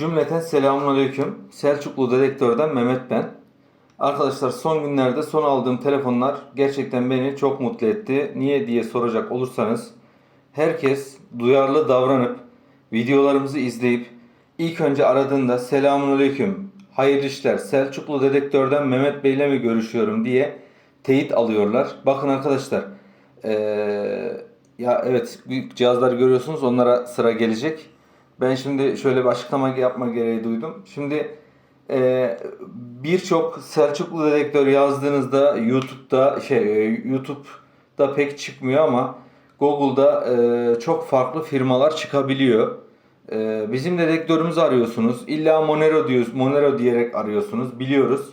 Cümleten selamünaleyküm. Selçuklu Dedektör'den Mehmet ben. Arkadaşlar son günlerde son aldığım telefonlar gerçekten beni çok mutlu etti. Niye diye soracak olursanız herkes duyarlı davranıp videolarımızı izleyip ilk önce aradığında selamünaleyküm, hayırlı işler, Selçuklu Dedektör'den Mehmet Bey'le mi görüşüyorum diye teyit alıyorlar. Bakın arkadaşlar eee, ya evet büyük cihazları görüyorsunuz onlara sıra gelecek. Ben şimdi şöyle bir açıklama yapma gereği duydum. Şimdi e, birçok Selçuklu dedektör yazdığınızda YouTube'da şey e, YouTube'da pek çıkmıyor ama Google'da e, çok farklı firmalar çıkabiliyor. E, bizim dedektörümüzü arıyorsunuz. İlla Monero diyoruz, Monero diyerek arıyorsunuz. Biliyoruz.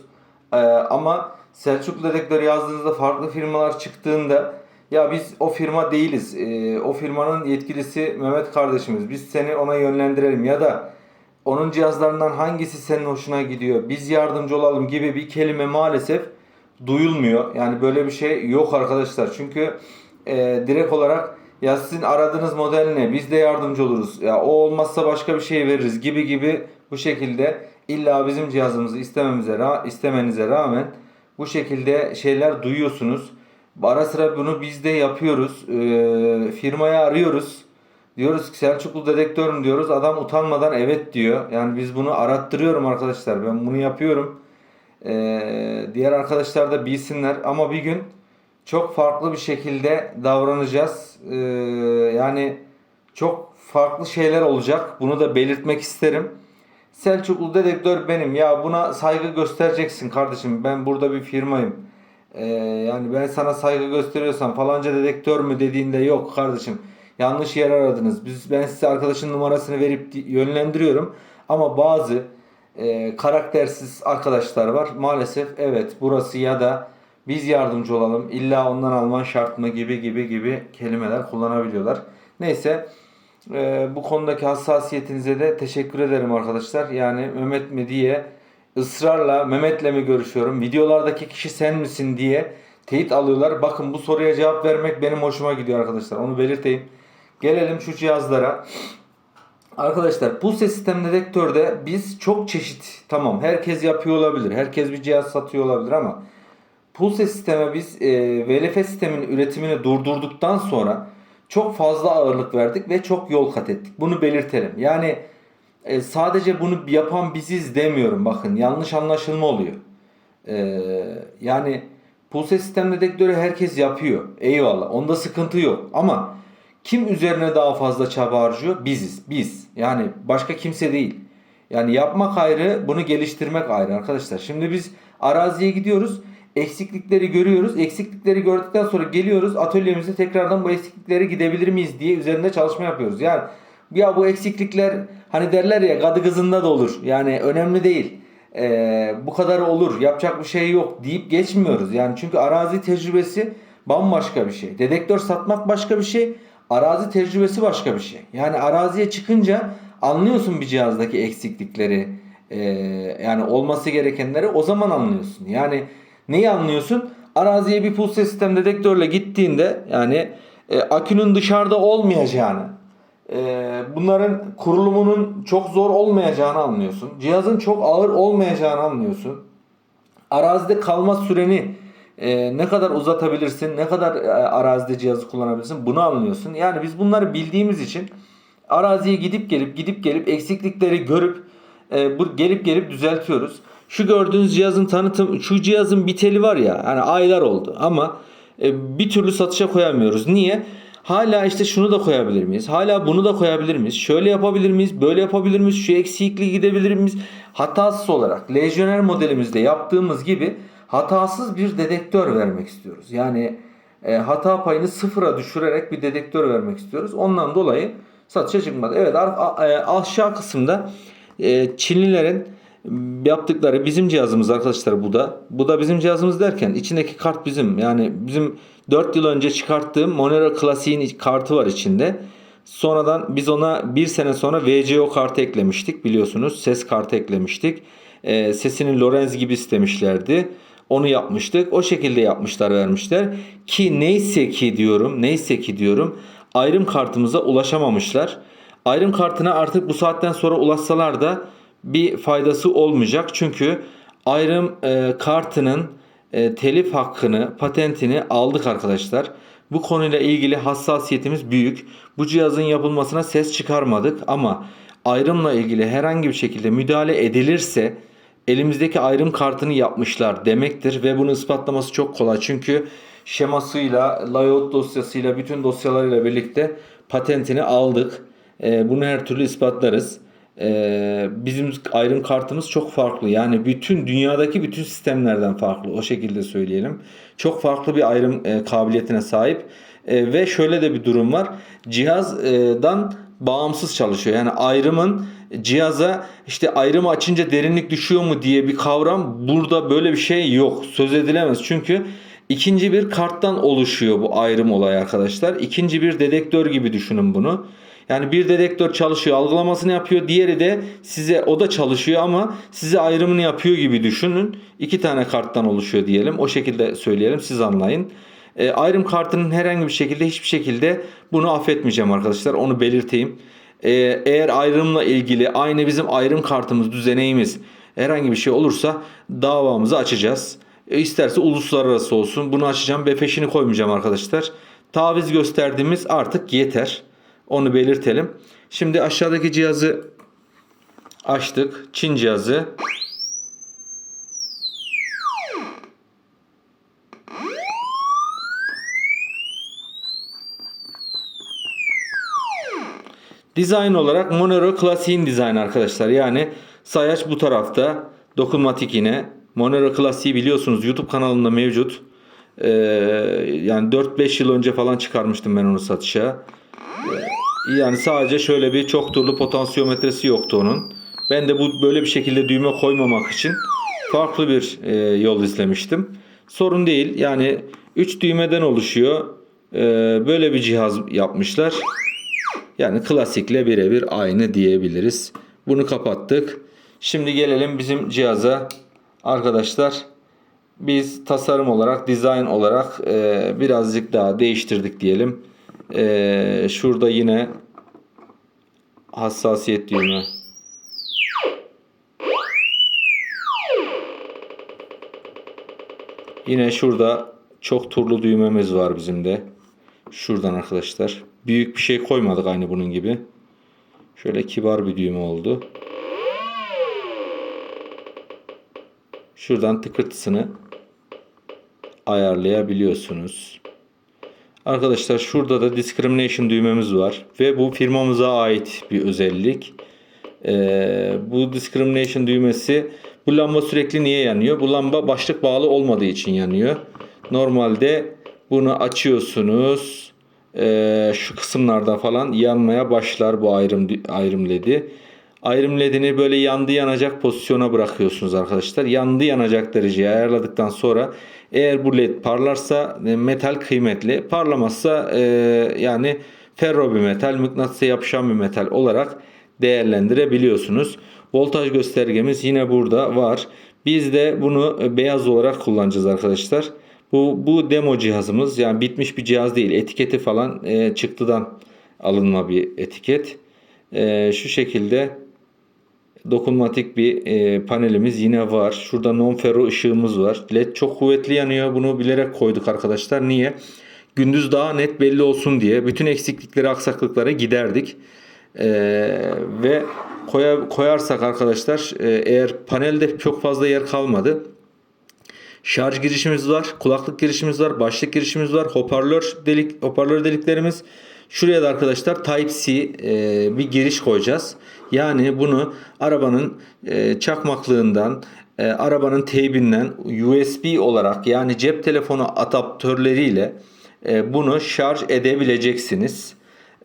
E, ama Selçuklu dedektör yazdığınızda farklı firmalar çıktığında ya biz o firma değiliz. E, o firmanın yetkilisi Mehmet kardeşimiz. Biz seni ona yönlendirelim ya da onun cihazlarından hangisi senin hoşuna gidiyor? Biz yardımcı olalım gibi bir kelime maalesef duyulmuyor. Yani böyle bir şey yok arkadaşlar. Çünkü e, direkt olarak ya sizin aradığınız model ne? Biz de yardımcı oluruz. Ya o olmazsa başka bir şey veririz gibi gibi bu şekilde illa bizim cihazımızı istememize ra- istemenize rağmen bu şekilde şeyler duyuyorsunuz. Ara sıra bunu biz de yapıyoruz. Ee, firmayı arıyoruz. Diyoruz ki Selçuklu dedektörüm diyoruz. Adam utanmadan evet diyor. Yani biz bunu arattırıyorum arkadaşlar. Ben bunu yapıyorum. Ee, diğer arkadaşlar da bilsinler. Ama bir gün çok farklı bir şekilde davranacağız. Ee, yani çok farklı şeyler olacak. Bunu da belirtmek isterim. Selçuklu dedektör benim. Ya buna saygı göstereceksin kardeşim. Ben burada bir firmayım. Ee, yani ben sana saygı gösteriyorsam falanca dedektör mü dediğinde yok kardeşim. Yanlış yer aradınız. Biz ben size arkadaşın numarasını verip di- yönlendiriyorum. Ama bazı e, karaktersiz arkadaşlar var. Maalesef evet burası ya da biz yardımcı olalım. İlla ondan alman şart mı gibi gibi gibi kelimeler kullanabiliyorlar. Neyse e, bu konudaki hassasiyetinize de teşekkür ederim arkadaşlar. Yani Mehmet mi diye ısrarla Mehmet'le mi görüşüyorum? Videolardaki kişi sen misin diye teyit alıyorlar. Bakın bu soruya cevap vermek benim hoşuma gidiyor arkadaşlar. Onu belirteyim. Gelelim şu cihazlara. Arkadaşlar Pulse sistem dedektörde biz çok çeşit tamam herkes yapıyor olabilir. Herkes bir cihaz satıyor olabilir ama Pulse sisteme biz e, VLF sistemin üretimini durdurduktan sonra çok fazla ağırlık verdik ve çok yol kat ettik. Bunu belirtelim. Yani e, sadece bunu yapan biziz demiyorum. Bakın yanlış anlaşılma oluyor. E, yani Pulse sistem dedektörü herkes yapıyor. Eyvallah. Onda sıkıntı yok. Ama kim üzerine daha fazla çaba harcıyor? Biziz. Biz. Yani başka kimse değil. Yani yapmak ayrı, bunu geliştirmek ayrı arkadaşlar. Şimdi biz araziye gidiyoruz. Eksiklikleri görüyoruz. Eksiklikleri gördükten sonra geliyoruz. Atölyemizde tekrardan bu eksiklikleri gidebilir miyiz diye üzerinde çalışma yapıyoruz. Yani ya bu eksiklikler hani derler ya kadı kızında da olur. Yani önemli değil. Ee, bu kadar olur. Yapacak bir şey yok deyip geçmiyoruz. Yani çünkü arazi tecrübesi bambaşka bir şey. Dedektör satmak başka bir şey. Arazi tecrübesi başka bir şey. Yani araziye çıkınca anlıyorsun bir cihazdaki eksiklikleri. ee, yani olması gerekenleri o zaman anlıyorsun. Yani neyi anlıyorsun? Araziye bir pulse sistem dedektörle gittiğinde yani e, akünün dışarıda olmayacağını, e, bunların kurulumunun çok zor olmayacağını anlıyorsun. Cihazın çok ağır olmayacağını anlıyorsun. Arazide kalma süreni e, ne kadar uzatabilirsin, ne kadar e, arazide cihazı kullanabilirsin bunu anlıyorsun. Yani biz bunları bildiğimiz için araziye gidip gelip gidip gelip eksiklikleri görüp e, bu gelip gelip düzeltiyoruz. Şu gördüğünüz cihazın tanıtım, şu cihazın biteli var ya, hani aylar oldu ama e, bir türlü satışa koyamıyoruz. Niye? Hala işte şunu da koyabilir miyiz? Hala bunu da koyabilir miyiz? Şöyle yapabilir miyiz? Böyle yapabilir miyiz? Şu eksikliği gidebilir miyiz? Hatasız olarak lejyoner modelimizde yaptığımız gibi hatasız bir dedektör vermek istiyoruz. Yani e, hata payını sıfıra düşürerek bir dedektör vermek istiyoruz. Ondan dolayı satışa çıkmadı. Evet e, aşağı kısımda e, Çinlilerin yaptıkları bizim cihazımız arkadaşlar bu da. Bu da bizim cihazımız derken içindeki kart bizim. Yani bizim 4 yıl önce çıkarttığım Monero Classic'in kartı var içinde. Sonradan biz ona bir sene sonra VCO kartı eklemiştik biliyorsunuz. Ses kartı eklemiştik. Ee, sesini Lorenz gibi istemişlerdi. Onu yapmıştık. O şekilde yapmışlar vermişler. Ki neyse ki diyorum neyse ki diyorum ayrım kartımıza ulaşamamışlar. Ayrım kartına artık bu saatten sonra ulaşsalar da bir faydası olmayacak. Çünkü ayrım e, kartının e, telif hakkını, patentini aldık arkadaşlar. Bu konuyla ilgili hassasiyetimiz büyük. Bu cihazın yapılmasına ses çıkarmadık ama ayrımla ilgili herhangi bir şekilde müdahale edilirse elimizdeki ayrım kartını yapmışlar demektir ve bunu ispatlaması çok kolay. Çünkü şemasıyla, layout dosyasıyla, bütün dosyalarıyla birlikte patentini aldık. Ee, bunu her türlü ispatlarız. Ee, bizim ayrım kartımız çok farklı. Yani bütün dünyadaki bütün sistemlerden farklı. O şekilde söyleyelim. Çok farklı bir ayrım e, kabiliyetine sahip. E, ve şöyle de bir durum var. Cihazdan bağımsız çalışıyor. Yani ayrımın cihaza işte ayrımı açınca derinlik düşüyor mu diye bir kavram burada böyle bir şey yok. Söz edilemez. Çünkü ikinci bir karttan oluşuyor bu ayrım olayı arkadaşlar. İkinci bir dedektör gibi düşünün bunu. Yani bir dedektör çalışıyor, algılamasını yapıyor. Diğeri de size o da çalışıyor ama size ayrımını yapıyor gibi düşünün. İki tane karttan oluşuyor diyelim. O şekilde söyleyelim siz anlayın. E, ayrım kartının herhangi bir şekilde hiçbir şekilde bunu affetmeyeceğim arkadaşlar. Onu belirteyim. E, eğer ayrımla ilgili aynı bizim ayrım kartımız, düzeneğimiz herhangi bir şey olursa davamızı açacağız. E, isterse uluslararası olsun. Bunu açacağım. Befeşini koymayacağım arkadaşlar. Taviz gösterdiğimiz artık yeter. Onu belirtelim. Şimdi aşağıdaki cihazı açtık. Çin cihazı. Dizayn olarak Monero klasiğin dizaynı arkadaşlar. Yani sayaç bu tarafta. Dokunmatik yine. Monero klasiği biliyorsunuz YouTube kanalında mevcut. Ee, yani 4-5 yıl önce falan çıkarmıştım ben onu satışa. Yani sadece şöyle bir çok turlu potansiyometresi yoktu onun. Ben de bu böyle bir şekilde düğme koymamak için farklı bir e, yol izlemiştim. Sorun değil. Yani 3 düğmeden oluşuyor. Ee, böyle bir cihaz yapmışlar. Yani klasikle birebir aynı diyebiliriz. Bunu kapattık. Şimdi gelelim bizim cihaza. Arkadaşlar biz tasarım olarak, dizayn olarak e, birazcık daha değiştirdik diyelim. E, şurada yine hassasiyet düğme. Yine şurada çok turlu düğmemiz var bizim de. Şuradan arkadaşlar. Büyük bir şey koymadık aynı bunun gibi. Şöyle kibar bir düğme oldu. Şuradan tıkırtısını ayarlayabiliyorsunuz. Arkadaşlar şurada da discrimination düğmemiz var. Ve bu firmamıza ait bir özellik. Ee, bu discrimination düğmesi bu lamba sürekli niye yanıyor? Bu lamba başlık bağlı olmadığı için yanıyor. Normalde bunu açıyorsunuz. Ee, şu kısımlarda falan yanmaya başlar bu ayrım ayrım ledi. Ayrım ledini böyle yandı yanacak pozisyona bırakıyorsunuz arkadaşlar. Yandı yanacak dereceyi ayarladıktan sonra eğer bu led parlarsa e, metal kıymetli. Parlamazsa e, yani ferro bir metal, mıknatısa yapışan bir metal olarak değerlendirebiliyorsunuz. Voltaj göstergemiz yine burada var. Biz de bunu e, beyaz olarak kullanacağız arkadaşlar. Bu, bu demo cihazımız yani bitmiş bir cihaz değil. Etiketi falan e, çıktıdan alınma bir etiket. E, şu şekilde dokunmatik bir e, panelimiz yine var. Şurada non ferro ışığımız var. LED çok kuvvetli yanıyor. Bunu bilerek koyduk arkadaşlar. Niye? Gündüz daha net belli olsun diye. Bütün eksiklikleri, aksaklıkları giderdik. E, ve koya, koyarsak arkadaşlar e, eğer panelde çok fazla yer kalmadı. Şarj girişimiz var, kulaklık girişimiz var, başlık girişimiz var, hoparlör delik hoparlör deliklerimiz. Şuraya da arkadaşlar Type-C e, bir giriş koyacağız. Yani bunu arabanın e, çakmaklığından, e, arabanın teybinden USB olarak yani cep telefonu adaptörleriyle e, bunu şarj edebileceksiniz.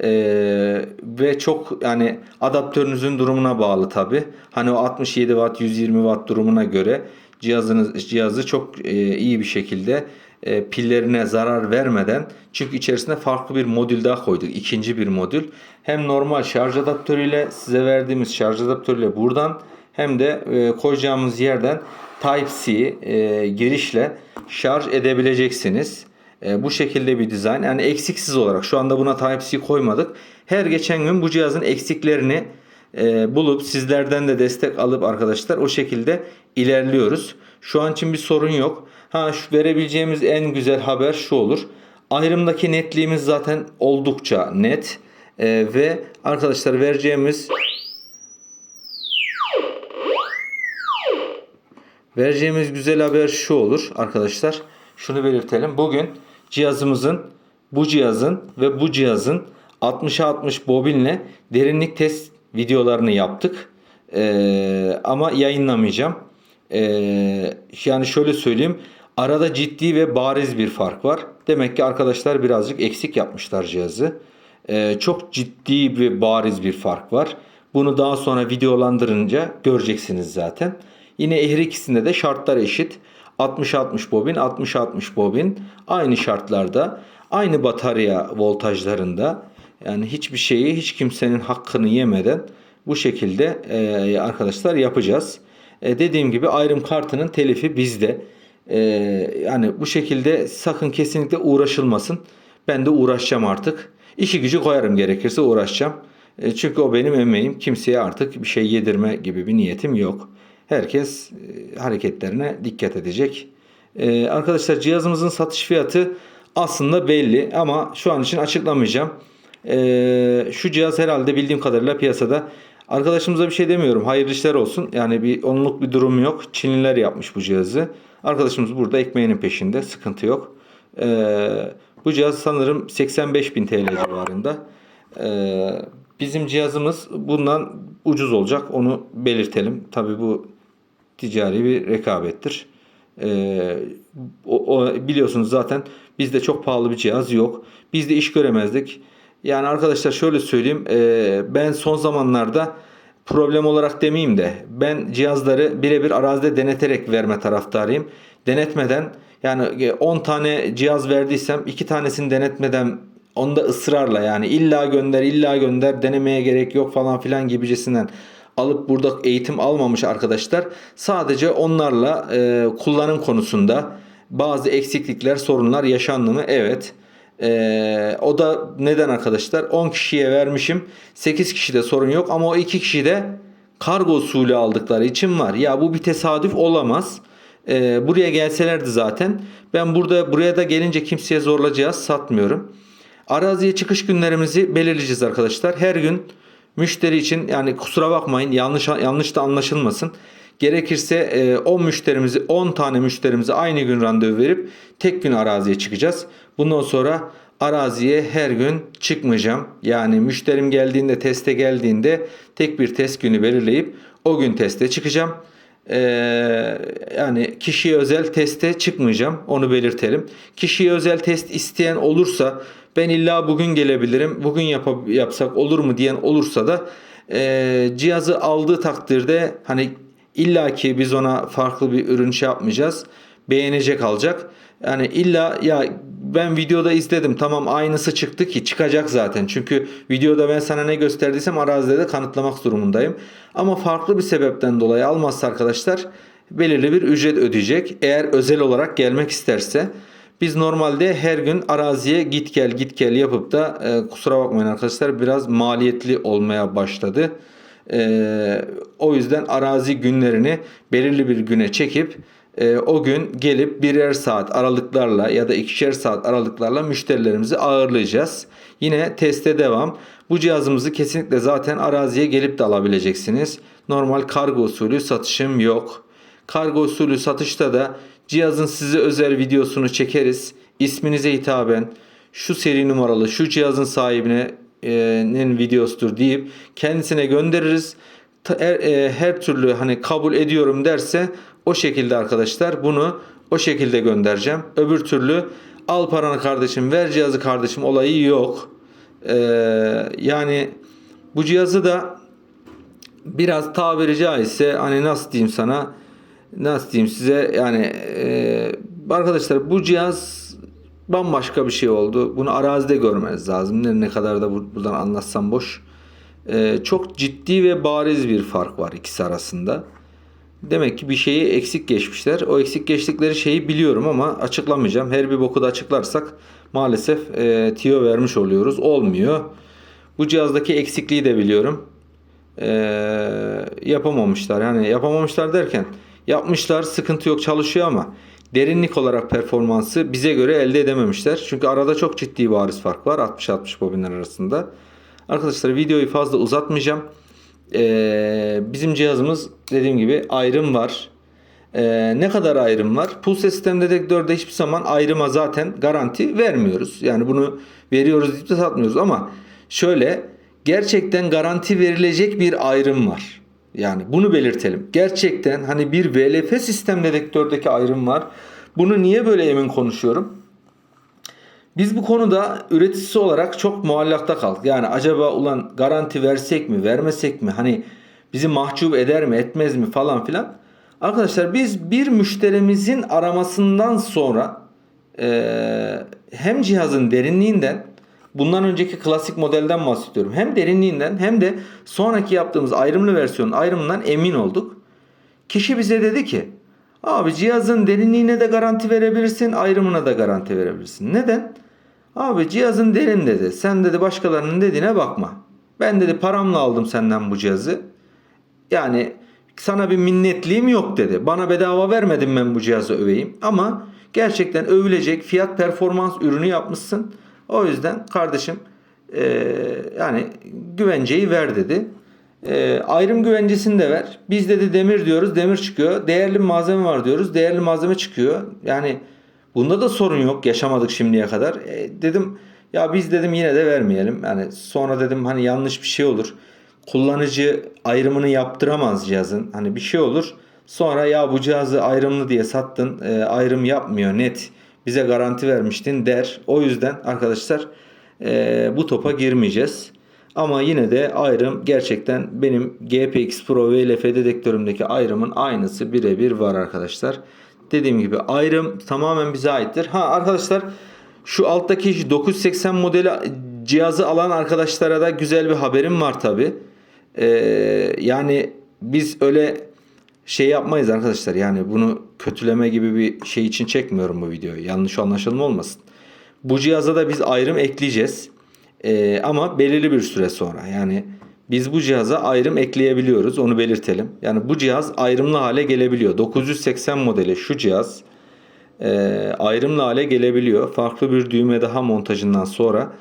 Ee, ve çok yani adaptörünüzün durumuna bağlı tabi. Hani o 67 watt 120 watt durumuna göre cihazınız cihazı çok e, iyi bir şekilde e, pillerine zarar vermeden çünkü içerisinde farklı bir modül daha koyduk. ikinci bir modül. Hem normal şarj adaptörüyle size verdiğimiz şarj adaptörüyle buradan hem de e, koyacağımız yerden Type-C e, girişle şarj edebileceksiniz. E, bu şekilde bir dizayn. Yani eksiksiz olarak şu anda buna Type-C koymadık. Her geçen gün bu cihazın eksiklerini e, bulup sizlerden de destek alıp arkadaşlar o şekilde ilerliyoruz. Şu an için bir sorun yok. Ha şu verebileceğimiz en güzel haber şu olur. Ayrımdaki netliğimiz zaten oldukça net. E, ve arkadaşlar vereceğimiz Vereceğimiz güzel haber şu olur arkadaşlar. Şunu belirtelim. Bugün cihazımızın bu cihazın ve bu cihazın 60'a 60 bobinle derinlik test videolarını yaptık. Ee, ama yayınlamayacağım. Ee, yani şöyle söyleyeyim. Arada ciddi ve bariz bir fark var. Demek ki arkadaşlar birazcık eksik yapmışlar cihazı. Ee, çok ciddi ve bariz bir fark var. Bunu daha sonra videolandırınca göreceksiniz zaten. Yine her ikisinde de şartlar eşit. 60-60 bobin, 60-60 bobin aynı şartlarda, aynı batarya voltajlarında yani hiçbir şeyi hiç kimsenin hakkını yemeden bu şekilde e, arkadaşlar yapacağız. E, dediğim gibi ayrım kartının telifi bizde. E, yani bu şekilde sakın kesinlikle uğraşılmasın. Ben de uğraşacağım artık. İşi gücü koyarım gerekirse uğraşacağım. E, çünkü o benim emeğim. Kimseye artık bir şey yedirme gibi bir niyetim yok. Herkes e, hareketlerine dikkat edecek. E, arkadaşlar cihazımızın satış fiyatı aslında belli ama şu an için açıklamayacağım. E, şu cihaz herhalde bildiğim kadarıyla piyasada Arkadaşımıza bir şey demiyorum. Hayırlı işler olsun. Yani bir onluk bir durum yok. Çinliler yapmış bu cihazı. Arkadaşımız burada ekmeğinin peşinde. Sıkıntı yok. Ee, bu cihaz sanırım 85 bin TL civarında. Ee, bizim cihazımız bundan ucuz olacak. Onu belirtelim. Tabii bu ticari bir rekabettir. Ee, o, o biliyorsunuz zaten bizde çok pahalı bir cihaz yok. Biz de iş göremezdik. Yani arkadaşlar şöyle söyleyeyim. e, ben son zamanlarda problem olarak demeyeyim de ben cihazları birebir arazide deneterek verme taraftarıyım. Denetmeden yani 10 tane cihaz verdiysem 2 tanesini denetmeden onu da ısrarla yani illa gönder illa gönder denemeye gerek yok falan filan gibicesinden alıp burada eğitim almamış arkadaşlar sadece onlarla e, kullanım konusunda bazı eksiklikler sorunlar yaşandı mı? Evet. Ee, o da neden arkadaşlar? 10 kişiye vermişim. 8 kişide sorun yok ama o 2 kişi de kargo usulü aldıkları için var. Ya bu bir tesadüf olamaz. Ee, buraya gelselerdi zaten. Ben burada buraya da gelince kimseye zorla cihaz satmıyorum. Araziye çıkış günlerimizi belirleyeceğiz arkadaşlar. Her gün müşteri için yani kusura bakmayın yanlış yanlış da anlaşılmasın. Gerekirse 10 e, müşterimizi 10 tane müşterimize aynı gün randevu verip tek gün araziye çıkacağız. Bundan sonra araziye her gün çıkmayacağım. Yani müşterim geldiğinde teste geldiğinde tek bir test günü belirleyip o gün teste çıkacağım. Ee, yani kişiye özel teste çıkmayacağım. Onu belirtelim. Kişiye özel test isteyen olursa ben illa bugün gelebilirim. Bugün yap yapsak olur mu diyen olursa da e, cihazı aldığı takdirde hani illa ki biz ona farklı bir ürün şey yapmayacağız. Beğenecek alacak. Yani illa ya ben videoda izledim tamam aynısı çıktı ki çıkacak zaten. Çünkü videoda ben sana ne gösterdiysem arazide de kanıtlamak durumundayım. Ama farklı bir sebepten dolayı almazsa arkadaşlar belirli bir ücret ödeyecek. Eğer özel olarak gelmek isterse. Biz normalde her gün araziye git gel git gel yapıp da e, kusura bakmayın arkadaşlar biraz maliyetli olmaya başladı. E, o yüzden arazi günlerini belirli bir güne çekip e, o gün gelip birer saat aralıklarla ya da ikişer saat aralıklarla müşterilerimizi ağırlayacağız. Yine teste devam. Bu cihazımızı kesinlikle zaten araziye gelip de alabileceksiniz. Normal kargo usulü satışım yok. Kargo usulü satışta da cihazın size özel videosunu çekeriz. İsminize hitaben şu seri numaralı şu cihazın sahibine nin videosudur deyip kendisine göndeririz. Her, e, her türlü hani kabul ediyorum derse o şekilde arkadaşlar bunu o şekilde göndereceğim. Öbür türlü al paranı kardeşim ver cihazı kardeşim olayı yok. Ee, yani bu cihazı da biraz tabiri caizse hani nasıl diyeyim sana nasıl diyeyim size yani e, arkadaşlar bu cihaz bambaşka bir şey oldu. Bunu arazide görmeniz lazım. Ne, ne kadar da buradan anlatsam boş. Ee, çok ciddi ve bariz bir fark var ikisi arasında. Demek ki bir şeyi eksik geçmişler. O eksik geçtikleri şeyi biliyorum ama açıklamayacağım. Her bir boku da açıklarsak maalesef e, tiyo vermiş oluyoruz. Olmuyor. Bu cihazdaki eksikliği de biliyorum. e, yapamamışlar. Yani yapamamışlar derken yapmışlar sıkıntı yok çalışıyor ama derinlik olarak performansı bize göre elde edememişler. Çünkü arada çok ciddi bariz fark var 60-60 bobinler arasında. Arkadaşlar videoyu fazla uzatmayacağım. Ee, bizim cihazımız dediğim gibi ayrım var. Ee, ne kadar ayrım var? Pulse sistem dedektörde hiçbir zaman ayrıma zaten garanti vermiyoruz. Yani bunu veriyoruz deyip de satmıyoruz ama şöyle gerçekten garanti verilecek bir ayrım var. Yani bunu belirtelim. Gerçekten hani bir VLF sistem dedektördeki ayrım var. Bunu niye böyle emin konuşuyorum? Biz bu konuda üreticisi olarak çok muallakta kaldık. Yani acaba ulan garanti versek mi, vermesek mi? Hani bizi mahcup eder mi, etmez mi falan filan. Arkadaşlar biz bir müşterimizin aramasından sonra eee, hem cihazın derinliğinden bundan önceki klasik modelden bahsediyorum. Hem derinliğinden hem de sonraki yaptığımız ayrımlı versiyonun ayrımından emin olduk. Kişi bize dedi ki abi cihazın derinliğine de garanti verebilirsin ayrımına da garanti verebilirsin. Neden? Abi cihazın derin dedi. Sen dedi başkalarının dediğine bakma. Ben dedi paramla aldım senden bu cihazı. Yani sana bir minnetliğim yok dedi. Bana bedava vermedim ben bu cihazı öveyim. Ama gerçekten övülecek fiyat performans ürünü yapmışsın. O yüzden kardeşim eee, yani güvenceyi ver dedi. Eee, ayrım güvencesini de ver. Biz dedi demir diyoruz demir çıkıyor. Değerli malzeme var diyoruz değerli malzeme çıkıyor. Yani bunda da sorun yok yaşamadık şimdiye kadar. E, dedim ya biz dedim yine de vermeyelim. Yani sonra dedim hani yanlış bir şey olur. Kullanıcı ayrımını yaptıramaz cihazın. Hani bir şey olur. Sonra ya bu cihazı ayrımlı diye sattın. e, ayrım yapmıyor net. Bize garanti vermiştin der. O yüzden arkadaşlar e, bu topa girmeyeceğiz. Ama yine de ayrım gerçekten benim GPX Pro VLF dedektörümdeki ayrımın aynısı birebir var arkadaşlar. Dediğim gibi ayrım tamamen bize aittir. Ha arkadaşlar şu alttaki 980 modeli cihazı alan arkadaşlara da güzel bir haberim var tabi. yani biz öyle şey yapmayız arkadaşlar. Yani bunu kötüleme gibi bir şey için çekmiyorum bu videoyu. Yanlış anlaşılma olmasın. Bu cihaza da biz ayrım ekleyeceğiz. Ee, ama belirli bir süre sonra. Yani biz bu cihaza ayrım ekleyebiliyoruz. Onu belirtelim. Yani bu cihaz ayrımlı hale gelebiliyor. 980 modeli şu cihaz e, ayrımlı hale gelebiliyor. Farklı bir düğme daha montajından sonra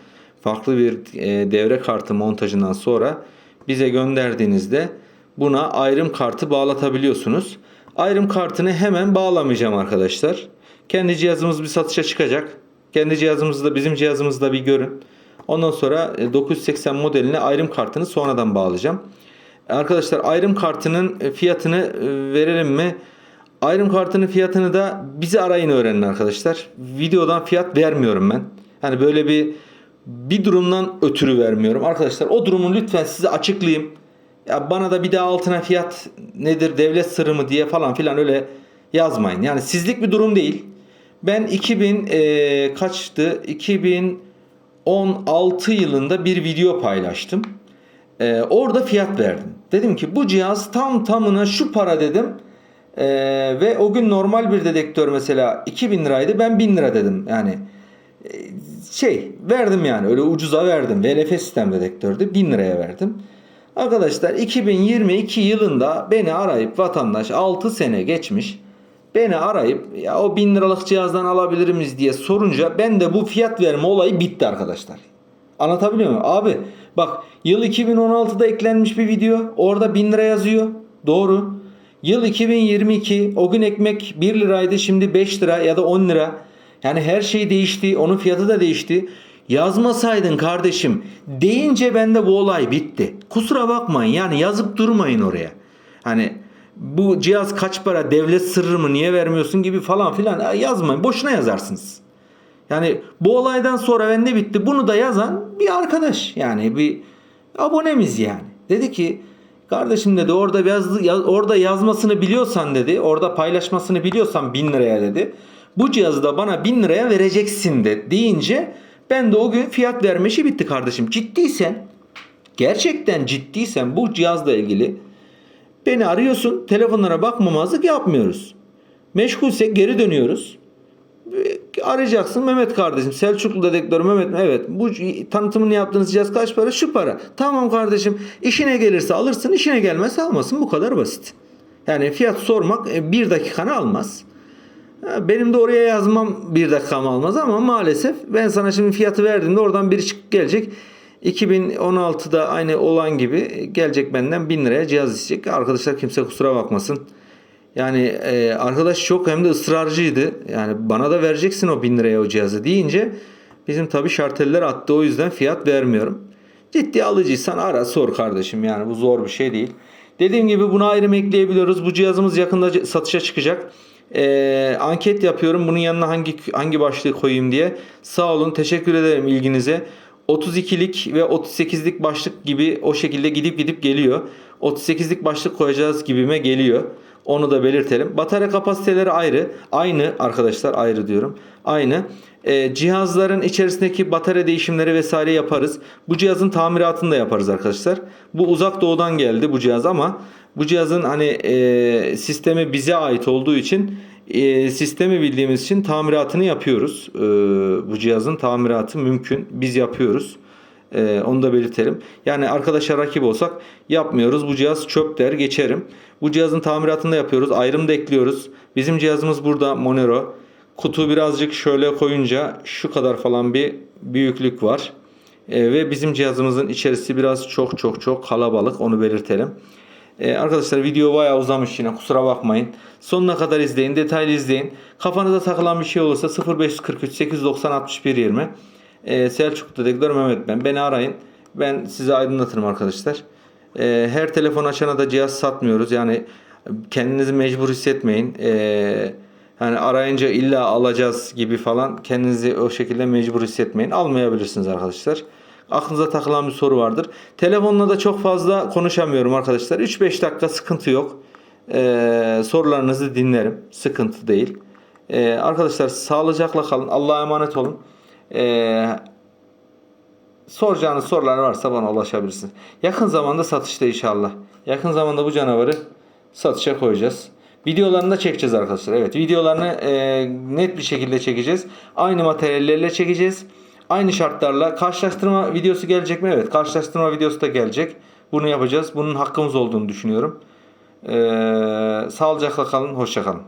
farklı bir e, devre kartı montajından sonra bize gönderdiğinizde buna ayrım kartı bağlatabiliyorsunuz. Ayrım kartını hemen bağlamayacağım arkadaşlar. Kendi cihazımız bir satışa çıkacak. Kendi cihazımızı da bizim cihazımızı da bir görün. Ondan sonra e, 980 modeline ayrım kartını sonradan bağlayacağım. Arkadaşlar ayrım kartının e, fiyatını e, verelim mi? Ayrım kartının fiyatını da bizi arayın öğrenin arkadaşlar. Videodan fiyat vermiyorum ben. Hani böyle bir bir durumdan ötürü vermiyorum. Arkadaşlar o durumu lütfen size açıklayayım. Ya bana da bir daha altına fiyat nedir devlet sırrı mı diye falan filan öyle yazmayın. Yani sizlik bir durum değil. Ben 2000 e, kaçtı? 2016 yılında bir video paylaştım. E, orada fiyat verdim. Dedim ki bu cihaz tam tamına şu para dedim. E, ve o gün normal bir dedektör mesela 2000 liraydı. Ben 1000 lira dedim. Yani e, şey verdim yani öyle ucuza verdim. VLF sistem dedektördü 1000 liraya verdim. Arkadaşlar 2022 yılında beni arayıp vatandaş 6 sene geçmiş beni arayıp ya o 1000 liralık cihazdan alabilir miyiz diye sorunca ben de bu fiyat verme olayı bitti arkadaşlar. Anlatabiliyor muyum? Abi bak yıl 2016'da eklenmiş bir video orada 1000 lira yazıyor. Doğru. Yıl 2022 o gün ekmek 1 liraydı şimdi 5 lira ya da 10 lira. Yani her şey değişti. Onun fiyatı da değişti. Yazmasaydın kardeşim deyince bende bu olay bitti. Kusura bakmayın yani yazıp durmayın oraya. Hani bu cihaz kaç para devlet sırrı mı niye vermiyorsun gibi falan filan yazmayın. Boşuna yazarsınız. Yani bu olaydan sonra ben ne bitti? Bunu da yazan bir arkadaş yani bir abonemiz yani. Dedi ki kardeşim dedi orada yaz- orada yazmasını biliyorsan dedi orada paylaşmasını biliyorsan bin liraya dedi. Bu cihazı da bana bin liraya vereceksin de deyince ben de o gün fiyat verme işi bitti kardeşim. Ciddiysen gerçekten ciddiysen bu cihazla ilgili beni arıyorsun telefonlara bakmamazlık yapmıyoruz. Meşgulsek geri dönüyoruz. Arayacaksın Mehmet kardeşim Selçuklu dedektör Mehmet? Evet bu tanıtımını yaptığınız cihaz kaç para? Şu para. Tamam kardeşim işine gelirse alırsın işine gelmezse almasın bu kadar basit. Yani fiyat sormak e, bir dakikanı almaz. Benim de oraya yazmam bir dakikamı almaz ama maalesef ben sana şimdi fiyatı verdiğimde oradan biri çıkıp gelecek. 2016'da aynı olan gibi gelecek benden 1000 liraya cihaz isteyecek. Arkadaşlar kimse kusura bakmasın. Yani e, arkadaş çok hem de ısrarcıydı. Yani bana da vereceksin o 1000 liraya o cihazı deyince bizim tabi şarteller attı. O yüzden fiyat vermiyorum. Ciddi alıcıysan ara sor kardeşim yani bu zor bir şey değil. Dediğim gibi buna ayrım ekleyebiliyoruz. Bu cihazımız yakında satışa çıkacak. Ee, anket yapıyorum. Bunun yanına hangi hangi başlığı koyayım diye. Sağ olun. Teşekkür ederim ilginize. 32'lik ve 38'lik başlık gibi o şekilde gidip gidip geliyor. 38'lik başlık koyacağız gibime geliyor. Onu da belirtelim. Batarya kapasiteleri ayrı. Aynı arkadaşlar ayrı diyorum. Aynı. Ee, cihazların içerisindeki batarya değişimleri vesaire yaparız. Bu cihazın tamiratını da yaparız arkadaşlar. Bu uzak doğudan geldi bu cihaz ama bu cihazın hani e, sistemi bize ait olduğu için e, sistemi bildiğimiz için tamiratını yapıyoruz. E, bu cihazın tamiratı mümkün. Biz yapıyoruz. E, onu da belirtelim. Yani arkadaşa rakip olsak yapmıyoruz. Bu cihaz çöp der geçerim. Bu cihazın tamiratını da yapıyoruz. Ayrım da ekliyoruz. Bizim cihazımız burada Monero. Kutu birazcık şöyle koyunca şu kadar falan bir büyüklük var. E, ve bizim cihazımızın içerisi biraz çok çok çok kalabalık. Onu belirtelim. Ee, arkadaşlar video bayağı uzamış yine kusura bakmayın. Sonuna kadar izleyin, detaylı izleyin. Kafanıza takılan bir şey olursa 0543 890 61 20. Ee, Selçuk Dedektör Mehmet ben. Beni arayın. Ben size aydınlatırım arkadaşlar. Ee, her telefon açana da cihaz satmıyoruz. Yani kendinizi mecbur hissetmeyin. Ee, hani arayınca illa alacağız gibi falan kendinizi o şekilde mecbur hissetmeyin. Almayabilirsiniz arkadaşlar. Aklınıza takılan bir soru vardır. Telefonla da çok fazla konuşamıyorum arkadaşlar. 3-5 dakika sıkıntı yok. Ee, sorularınızı dinlerim. Sıkıntı değil. Ee, arkadaşlar sağlıcakla kalın. Allah'a emanet olun. Ee, soracağınız sorular varsa bana ulaşabilirsiniz. Yakın zamanda satışta inşallah. Yakın zamanda bu canavarı satışa koyacağız. Videolarını da çekeceğiz arkadaşlar. Evet videolarını e, net bir şekilde çekeceğiz. Aynı materyallerle çekeceğiz. Aynı şartlarla karşılaştırma videosu gelecek mi? Evet karşılaştırma videosu da gelecek. Bunu yapacağız. Bunun hakkımız olduğunu düşünüyorum. Ee, sağlıcakla kalın. Hoşça kalın.